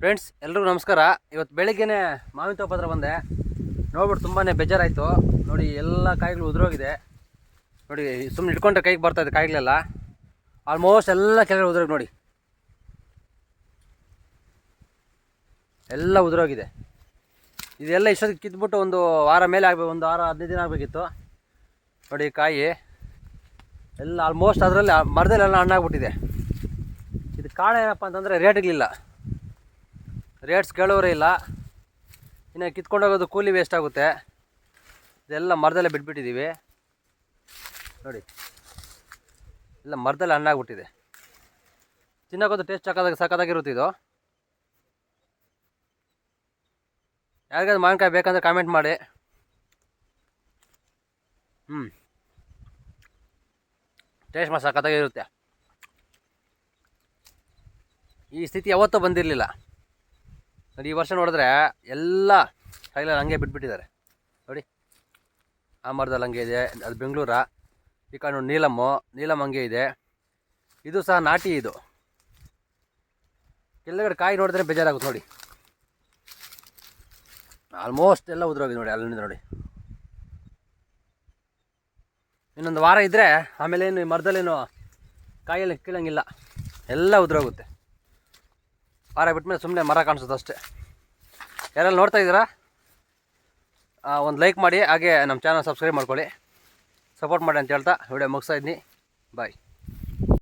Friends ಎಲ್ರಿಗೂ ನಮಸ್ಕಾರ. ಇವತ್ತು ಬೆಳಿಗ್ಗೆನೆ ಮಾವಿನ ತೋಪ ಹತ್ರ ಬಂದೆ. ನೋಡ್ಬಿಟ್ಟು ತುಂಬಾ ಬೇಜಾರಾಯಿತು. ನೋಡಿ, ಎಲ್ಲ ಕಾಯಿಗಳು ಉದುರೋಗಿದೆ. ನೋಡಿ ಸುಮ್ಮನೆ ಇಟ್ಕೊಂಡ್ರೆ ಕೈಗೆ ಬರ್ತಾ ಇದೆ ಕಾಯಿಗಳೆಲ್ಲ. ಆಲ್ಮೋಸ್ಟ್ ಎಲ್ಲ ಕೆಳಗಡೆ ಉದುರೋಗಿ ನೋಡಿ. ಎಲ್ಲ ಉದುರೋಗಿದೆ. ಇದೆಲ್ಲ ಇಷ್ಟೊತ್ತಿಗೆ ಕಿತ್ಬಿಟ್ಟು ಒಂದು ವಾರ ಮೇಲೆ ಆಗಬೇಕು, ಒಂದು ವಾರ ಹದಿನೈದು ದಿನ ಆಗಬೇಕಿತ್ತು. ನೋಡಿ ಕಾಯಿ. ಎಲ್ಲ ಆಲ್ಮೋಸ್ಟ್ ಅದರಲ್ಲಿ ಮರದಲ್ಲೆಲ್ಲ ಹಣ್ಣಾಗ್ಬಿಟ್ಟಿದೆ. ಇದು ಕಾರಣ ಏನಪ್ಪ ಅಂತಂದರೆ ರೇಟ್ಗಳಿಲ್ಲ ರೇಟ್ಸ್ ಕೇಳೋರೇ ಇಲ್ಲ. ಇನ್ನು ಕಿತ್ಕೊಂಡೋಗೋದು ಕೂಲಿ ವೇಸ್ಟ್ ಆಗುತ್ತೆ. ಇದೆಲ್ಲ ಮರದಲ್ಲೇ ಬಿಟ್ಬಿಟ್ಟಿದ್ದೀವಿ ನೋಡಿ. ಎಲ್ಲ ಮರದಲ್ಲಿ ಹಣ್ಣಾಗ್ಬಿಟ್ಟಿದೆ ತಿನ್ನೋಕೋದು ಟೇಸ್ಟ್ ಹಾಕೋದಾಗ ಸಾಕೋದಾಗಿರುತ್ತೆ ಇದು. ಯಾರಿಗಾದ್ರು ಮಾವಿನಕಾಯಿ ಬೇಕಂದ್ರೆ ಕಾಮೆಂಟ್ ಮಾಡಿ. ಹ್ಞೂ ಟೇಸ್ಟ್ ಮಾಡಿ ಸಾಕಾಗಿರುತ್ತೆ ಈ ಸ್ಥಿತಿ ಯಾವತ್ತೂ ಬಂದಿರಲಿಲ್ಲ. ನೋಡಿ, ಈ ವರ್ಷ ನೋಡಿದ್ರೆ ಎಲ್ಲ ಕಾಯಿಲೆ ಹಂಗೆ ಬಿಟ್ಬಿಟ್ಟಿದ್ದಾರೆ. ನೋಡಿ ಆ ಮರದಲ್ಲಿ ಹಂಗೆ ಇದೆ, ಅದು ಬೆಂಗಳೂರ, ಈ ನೋಡಿ ನೀಲಮ್ಮು ನೀಲಮ್ ಹಂಗೆ ಇದೆ. ಇದು ಸಹ ನಾಟಿ ಇದು. ಎಲ್ಲಗಡೆ ಕಾಯಿ ನೋಡಿದ್ರೆ ಬೇಜಾರಾಗುತ್ತೆ, ನೋಡಿ. ಆಲ್ಮೋಸ್ಟ್ ಎಲ್ಲ ಉದುರೋಗಿದೆ ನೋಡಿ ಅಲ್ಲಿಂದ ನೋಡಿ. ಇನ್ನೊಂದು ವಾರ ಇದ್ದರೆ ಆಮೇಲೆ ಏನು ಈ ಮರದಲ್ಲೇನು ಕಾಯಲ್ಲಿ ಕೀಳಂಗಿಲ್ಲ. ಎಲ್ಲ ಉದುರೋಗುತ್ತೆ. ವಾರ ಬಿಟ್ಮೇಲೆ ಸುಮ್ಮನೆ ಮರ ಕಾಣಿಸುತ್ತೆ ಅಷ್ಟೇ. ಯಾರೆಲ್ಲ ನೋಡ್ತಾ ಇದ್ದೀರಾ? ಒಂದು ಲೈಕ್ ಮಾಡಿ, ಹಾಗೆ ನಮ್ಮ ಚಾನಲ್ ಸಬ್ಸ್ಕ್ರೈಬ್ ಮಾಡ್ಕೊಳ್ಳಿ. ಸಪೋರ್ಟ್ ಮಾಡಿ ಅಂತ ಹೇಳ್ತಾ ವಿಡಿಯೋ ಮುಗಿಸ್ತಾ ಇದ್ದೀನಿ. ಬಾಯ್